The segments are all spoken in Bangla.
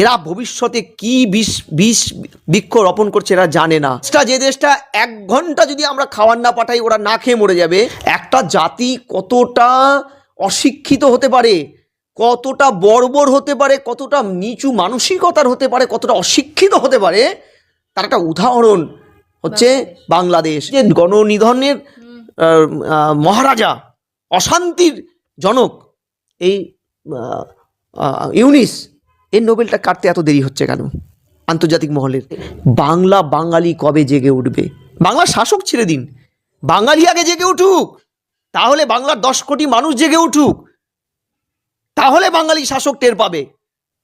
এরা ভবিষ্যতে কি বিষ বিষ বৃক্ষ রোপণ করছে এরা জানে না। যে দেশটা এক ঘণ্টা যদি আমরা খাবার না পাঠাই, ওরা না খেয়ে মরে যাবে। একটা জাতি কতটা অশিক্ষিত হতে পারে, কতটা বর্বর হতে পারে, কতটা নিচু মানসিকতার হতে পারে, কতটা অশিক্ষিত হতে পারে, তার একটা উদাহরণ হচ্ছে বাংলাদেশ। যে গণনিধনের মহারাজা, অশান্তির জনক, এই ইউনিস এর নোবেলটা কাটতে এত দেরি হচ্ছে কেন? আন্তর্জাতিক মহলের। বাংলা বাঙালি কবে জেগে উঠবে? বাংলার শাসক ছেড়ে দিন। বাঙালি আগে জেগে উঠুক। তাহলে বাংলার দশ কোটি মানুষ জেগে উঠুক। তাহলে বাঙালি শাসক টের পাবে।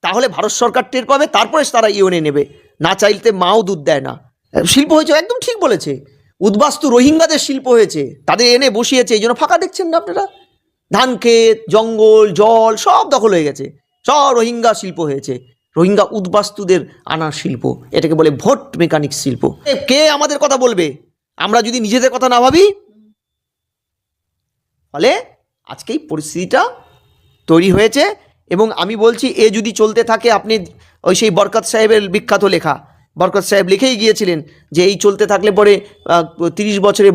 তাহলে ভারত সরকার টের পাবে, তারপরে তারা ইউনে নেবে। না চাইতে মাও দুধ দেয় না। শিল্প হয়েছে, একদম ঠিক বলেছে। উদ্বাস্তু রোহিঙ্গাদের শিল্প হয়েছে। তাদের এনে বসিয়েছে, এই জন্য ফাঁকা দেখছেন না আপনারা? ধান ক্ষেত জঙ্গল, জল, সব দখল হয়ে গেছে। সব রোহিঙ্গা শিল্প হয়েছে। রোহিঙ্গা উদ্বাস্তুদের আনা শিল্প, এটাকে বলে ভোট মেকানিক শিল্প। কে আমাদের কথা বলবে? আমরা যদি নিজেদের কথা না ভাবি? ফলে আজকে এই পরিস্থিতিটা তৈরি হয়েছে এবং আমি বলছি, এ যদি চলতে থাকে, আপনি ওই সেই বরকত সাহেবের বিখ্যাত লেখা বরকত সাহেব লিখেই গিয়েছিলেন যে এই চলতে থাকলে পরে তিরিশ বছরে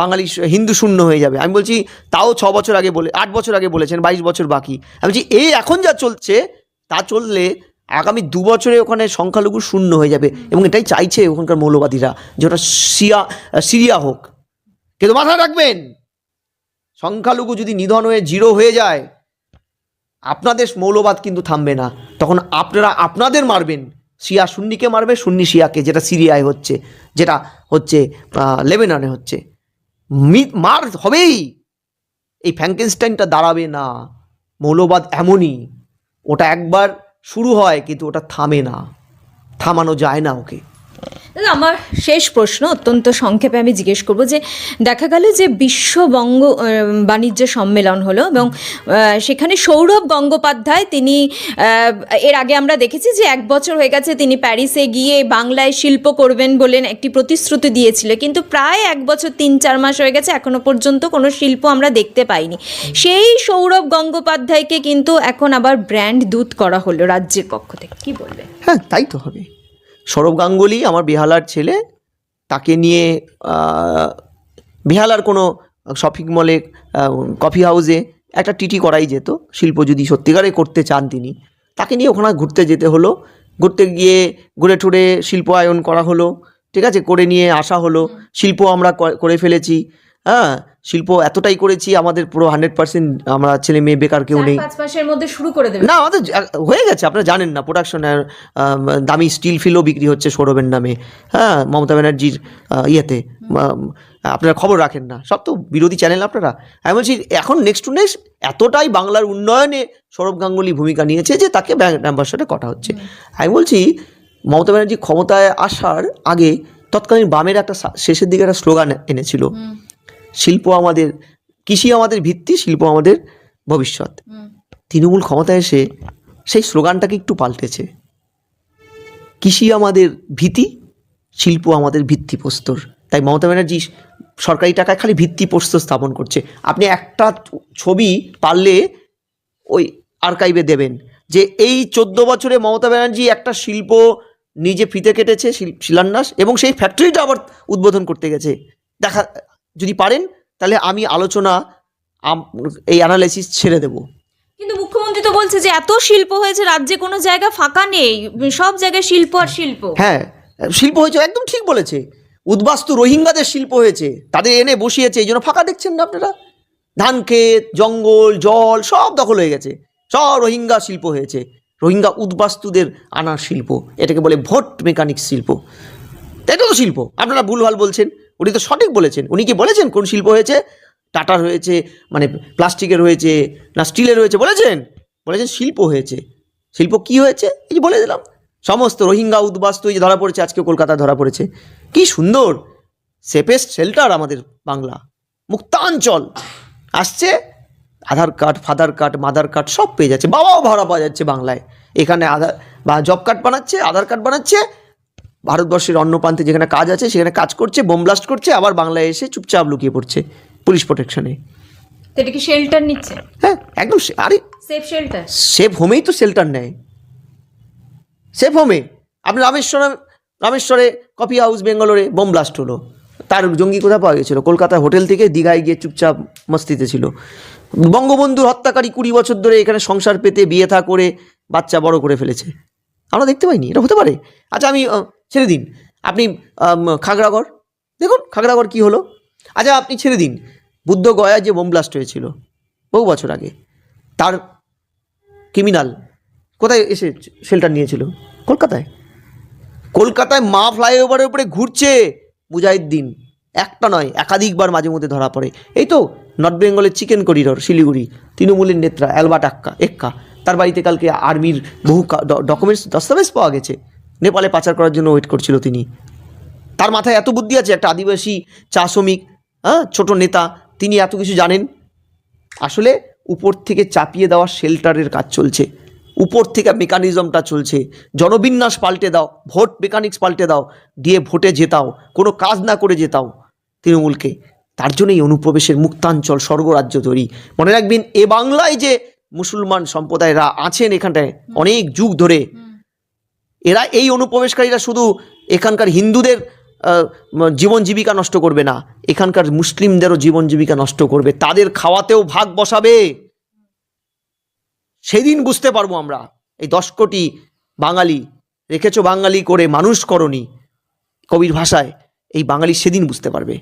বাঙালি হিন্দু শূন্য হয়ে যাবে। আমি বলছি, তাও ছ বছর আগে বলে, আট বছর আগে বলেছেন, বাইশ বছর বাকি। আমি বলছি, এই এখন যা চলছে, তা চললে আগামী দু বছরে ওখানে সংখ্যালঘু শূন্য হয়ে যাবে। এবং এটাই চাইছে ওখানকার মৌলবাদীরা, যে ওটা সিয়া সিরিয়া হোক। কিন্তু মাথায় রাখবেন, সংখ্যালঘু যদি নিধন হয়ে জিরো হয়ে যায়, আপনাদের মৌলবাদ কিন্তু থামবে না। তখন আপনারা, আপনাদের মারবেন। শিয়া সুন্নিকে মারবে, সুন্নি শিয়াকে, যেটা সিরিয়ায় হচ্ছে, যেটা হচ্ছে লেবেনানে হচ্ছে। মার হবেই। এই ফ্যাঙ্কেনস্টাইনটা দাঁড়াবে না। মৌলবাদ এমনই। ওটা একবার শুরু হয়, কিন্তু ওটা থামে না। থামানো যায় না ওকে। দাদা, আমার শেষ প্রশ্ন অত্যন্ত সংক্ষেপে আমি জিজ্ঞেস করব যে দেখা গেল যে বিশ্ববঙ্গ বাণিজ্য সম্মেলন হলো এবং সেখানে সৌরভ গঙ্গোপাধ্যায় তিনি এর আগে আমরা দেখেছি যে এক বছর হয়ে গেছে তিনি প্যারিসে গিয়ে বাংলায় শিল্প করবেন বলেন একটি প্রতিশ্রুতি দিয়েছিল। কিন্তু প্রায় এক বছর তিন চার মাস হয়ে গেছে এখনও পর্যন্ত কোনো শিল্প আমরা দেখতে পাইনি। সেই সৌরভ গঙ্গোপাধ্যায়কে কিন্তু এখন আবার ব্র্যান্ড দূত করা হলো রাজ্যের পক্ষ থেকে। কি বলবে হ্যাঁ তাই তো হবে। সৌরভ গাঙ্গুলি, আমার বেহালার ছেলে, তাকে নিয়ে বেহালার কোনো শপিং মলে কফি হাউসে একটা টিটি করাই যেত, শিল্প যদি সত্যিকারে করতে চান তিনি। তাকে নিয়ে ওখানে ঘুরতে যেতে হলো। ঘুরতে গিয়ে ঘুরে টুরে শিল্পায়ন করা হলো। ঠিক আছে? করে নিয়ে আসা হলো। শিল্প আমরা করে ফেলেছি। হ্যাঁ শিল্প এতটাই করেছি আমাদের পুরো হান্ড্রেড পার্সেন্ট আমরা ছেলে মেয়ে বেকার কেউ নেই। পাঁচ মাসের মধ্যে শুরু করে দেবে। না আমাদের হয়ে গেছে আপনারা জানেন না প্রোডাকশনের দামি স্টিল ফিলও বিক্রি হচ্ছে সৌরভের নামে। হ্যাঁ মমতা ব্যানার্জির ইয়েতে। আপনারা খবর রাখেন না সব তো বিরোধী চ্যানেল আপনারা। আমি বলছি এখন নেক্সট টু নেক্সট এতটাই বাংলার উন্নয়নে সৌরভ গাঙ্গুলি ভূমিকা নিয়েছে যে তাকে ব্যাংক অ্যাম্বাসাডারে কটা হচ্ছে। আমি বলছি মমতা ব্যানার্জি ক্ষমতায় আসার আগে তৎকালীন বামের একটা শেষের দিকে একটা স্লোগান এনেছিল। শিল্প আমাদের কৃষি আমাদের ভিত্তি শিল্প আমাদের ভবিষ্যৎ। তৃণমূল ক্ষমতায় এসে সেই স্লোগানটাকে একটু পাল্টেছে। কৃষি আমাদের ভীতি শিল্প আমাদের ভিত্তিপ্রস্তর তাই মমতা ব্যানার্জি সরকারি টাকায় খালি ভিত্তিপ্রস্তর স্থাপন করছে। আপনি একটা ছবি পারলে ওই আর্কাইভে দেবেন যে এই চোদ্দ বছরে মমতা ব্যানার্জি একটা শিল্প নিজে ফিতে কেটেছে শিল- শিলান্যাস এবং সেই ফ্যাক্টরিটা আবার উদ্বোধন করতে গেছে। দেখা যদি পারেন তাহলে আমি আলোচনা এই অ্যানালাইসিস ছেড়ে দেবো। কিন্তু মুখ্যমন্ত্রী তো বলছে যে এত শিল্প হয়েছে রাজ্যে কোনো জায়গা ফাঁকা নেই সব জায়গায় শিল্প আর শিল্প। হ্যাঁ শিল্প হয়েছে একদম ঠিক বলেছে। উদ্বাস্তু রোহিঙ্গাদের শিল্প হয়েছে তাদের এনে বসিয়েছে এই জন্য ফাঁকা দেখছেন না আপনারা? ধান ক্ষেত জঙ্গল জল সব দখল হয়ে গেছে। সব রোহিঙ্গা শিল্প হয়েছে। রোহিঙ্গা উদ্বাস্তুদের আনার শিল্প এটাকে বলে ভোট মেকানিক শিল্প। এটা তো শিল্প আপনারা ভুলভাল বলছেন। উনি তো সঠিক বলেছেন। উনি কি বলেছেন কোন শিল্প হয়েছে? টাটার হয়েছে মানে প্লাস্টিকের হয়েছে, না স্টিলের হয়েছে, বলেছেন? বলেছেন শিল্প হয়েছে। শিল্প কি হয়েছে? এই যে বলে দিলাম। সমস্ত রোহিঙ্গা উদ্বাস্তু যে ধরা পড়েছে আজকে কলকাতায় ধরা পড়েছে। কি সুন্দর! সেফেস্ট শেল্টার আমাদের বাংলা। মুক্তাঞ্চল। আসছে, Aadhaar card, father card, mother card সব পেয়ে যাচ্ছে। বাবাও ভাড়া পাওয়া যাচ্ছে বাংলায়। এখানে আধার বা জব কার্ড বানাচ্ছে, আধার কার্ড বানাচ্ছে ভারতবর্ষের অন্য প্রান্তে যেখানে কাজ আছে সেখানে কাজ করছে বোম ব্লাস্ট করছে আবার বাংলায় এসে চুপচাপ লুকিয়ে পড়ছে পুলিশ প্রোটেকশনে তো এটা কি শেল্টার নিচ্ছে? হ্যাঁ একদম আরে সেফ শেল্টার সেফ হোমেই তো শেল্টার নেয়। সেফ হোমে আপনি রামেশ্বরম রামেশ্বরে কফি হাউস বেঙ্গালোরে বোম ব্লাস্ট হলো। তার জঙ্গি কোথায় পাওয়া গেছিল? কলকাতা হোটেল থেকে দীঘায় গিয়ে চুপচাপ মস্তিতে ছিল। বঙ্গবন্ধুর হত্যাকারী কুড়ি বছর ধরে এখানে সংসার পেতে বিয়ে থা করে বাচ্চা বড় করে ফেলেছে। আমরা দেখতে পাইনি এটা হতে পারে? আচ্ছা আমি ছেড়ে দিন। আপনি খাগড়াগড়, দেখুন খাগড়াগড় কি হলো। আচ্ছা আপনি ছেড়ে দিন। বুদ্ধ গয়া যে বোম ব্লাস্ট হয়েছিল, বহু বছর আগে, তার ক্রিমিনাল কোথায় এসে শেল্টার নিয়েছিল? কলকাতায়। কলকাতায় মা ফ্লাইওভারের উপরে ঘুরছে মুজাহিদ্দিন। একটা নয়, একাধিকবার মাঝে মধ্যে ধরা পড়ে। এই তো নর্থ বেঙ্গলের চিকেন করিডর শিলিগুড়ি, তৃণমূলের নেত্রা অ্যালবার্ট আক্কা, এক্কা। তার বাড়িতে কালকে আর্মির বহু ডকুমেন্টস দস্তাবেজ পাওয়া গেছে। নেপালে পাচার করার জন্য ওয়েট করছিল তিনি। তার মাথায় এত বুদ্ধি আছে একটা আদিবাসী চা শ্রমিক হ্যাঁ ছোটো নেতা তিনি এত কিছু জানেন। আসলে উপর থেকে চাপিয়ে দেওয়া শেল্টারের কাজ চলছে। উপর থেকে মেকানিজমটা চলছে। জনবিন্যাস পাল্টে দাও ভোট মেকানিক্স পাল্টে দাও দিয়ে ভোটে জেতাও কোনো কাজ না করে জেতাও তৃণমূলকে। তার জন্যই অনুপ্রবেশের মুক্তাঞ্চল স্বর্গরাজ্য তৈরি। মনে রাখবেন এ বাংলায় যে মুসলমান সম্প্রদায়রা আছেন এখানটায় অনেক যুগ ধরে এরা এই অনুপ্রবেশকারীরা শুধু এখানকার হিন্দুদের জীবন জীবিকা নষ্ট করবে না, এখানকার মুসলিমদেরও জীবন জীবিকা নষ্ট করবে, তাদের খাওয়াতেও ভাগ বসাবে। সেদিন বুঝতে পারব আমরা, এই দশ কোটি বাঙালি, রেখেছো বাঙালি করে মানুষ করনি, কবির ভাষায়, এই বাঙালি সেদিন বুঝতে পারবে।